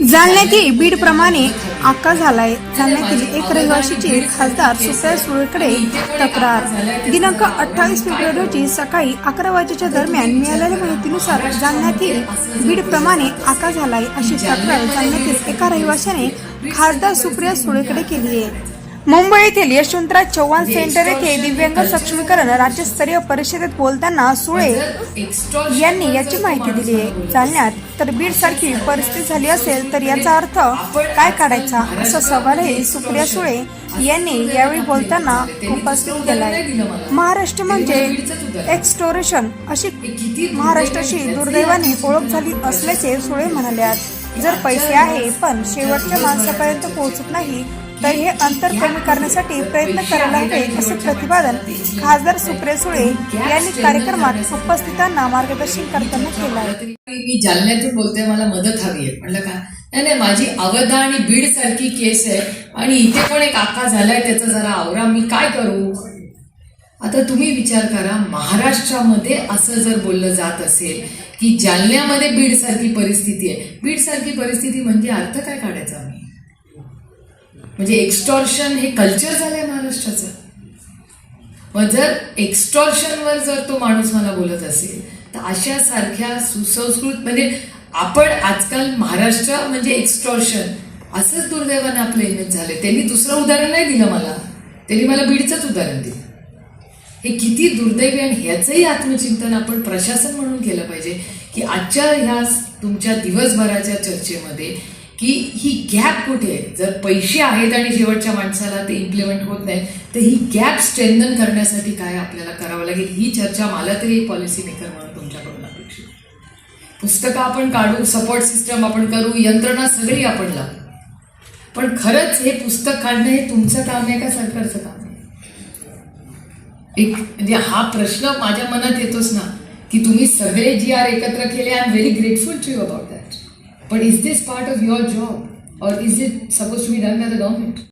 जालन्यातील बीड प्रमाणे आका झालाय. जालन्यातील एक रहिवाशीची खासदार सुप्रिया सुळेकडे तक्रार. दिनांक अठ्ठावीस फेब्रुवारी रोजी सकाळी अकरा वाजेच्या दरम्यान मिळालेल्या माहितीनुसार जालन्यातील बीड प्रमाणे आका झालाय अशी तक्रार जालन्यातील एका रहिवाशाने खासदार सुप्रिया सुळेकडे केली आहे. मुंबई येथील यशवंतराव चव्हाण सेंटर येथे दिव्यांग सक्षमीकरण राज्यस्तरीय परिषदेत बोलताना सुळे यांनी याची माहिती दिली आहे. जालन्यात तर बीड सारखी परिस्थिती झाली असेल तर याचा अर्थ काय काढायचा असा सवालही सुप्रिया सुळे यांनी यावेळी बोलताना उपस्थित केलाय. महाराष्ट्र म्हणजे एक्सटोरेशन अशी महाराष्ट्राशी दुर्दैवाने ओळख झाली असल्याचे सुळे म्हणाल्यात. जर पैसे आहे पण शेवटच्या माणसापर्यंत पोहोचत नाही तर हे अंतर कमी करण्यासाठी प्रयत्न करायला हवे असे प्रतिपादन खासदार सुप्रिया सुळे यांनी कार्यक्रमात उपस्थितांना मार्गदर्शन करताना केलं आहे. मी जालन्यातून बोलते मला मदत हवी आहे. म्हणलं का? नाही नाही माझी अवधा आणि बीड सारखी केस आहे आणि इथे पण एक आका झालाय त्याचा जरा आवरा. मी काय करू? आता तुम्ही विचार करा महाराष्ट्रामध्ये असं जर बोललं जात असेल की जालन्यामध्ये बीड सारखी परिस्थिती आहे. बीड सारखी परिस्थिती म्हणजे अर्थ काय काढायचा आम्ही? म्हणजे एक्स्टॉर्शन हे कल्चर झालंय महाराष्ट्राचं. मग जर एक्स्टॉर्शनवर जर तो माणूस मला बोलत असेल तर अशा सारख्या सुसंस्कृत म्हणजे आपण आजकाल महाराष्ट्र म्हणजे एक्स्टॉर्शन असंच दुर्दैवाने आपलं इमेज झाले त्यांनी दुसरं उदाहरण नाही दिलं मला. त्यांनी मला बीडचंच उदाहरण दिलं. हे किती दुर्दैवी आणि ह्याचंही आत्मचिंतन आपण प्रशासन म्हणून केलं पाहिजे की आजच्या ह्या तुमच्या दिवसभराच्या चर्चेमध्ये की ही गॅप कुठे आहे? जर पैसे आहेत आणि शेवटच्या माणसाला ते इम्प्लिमेंट होत नाही तर ही गॅप स्ट्रेंथन करण्यासाठी काय आपल्याला करावं लागेल? ही चर्चा मला तरी पॉलिसी मेकर म्हणून तुमच्याकडून अपेक्षित पुस्तकं आपण काढू सपोर्ट सिस्टम आपण करू यंत्रणा सगळी आपण लावू. पण खरंच हे पुस्तक काढणं हे तुमचं काम आहे का सरकारचं काम? एक म्हणजे हा प्रश्न माझ्या मनात येतोच ना की तुम्ही सगळे जी आर एकत्र केले I am very grateful to you about that पण is this part of your job और is it suppose to be done by the government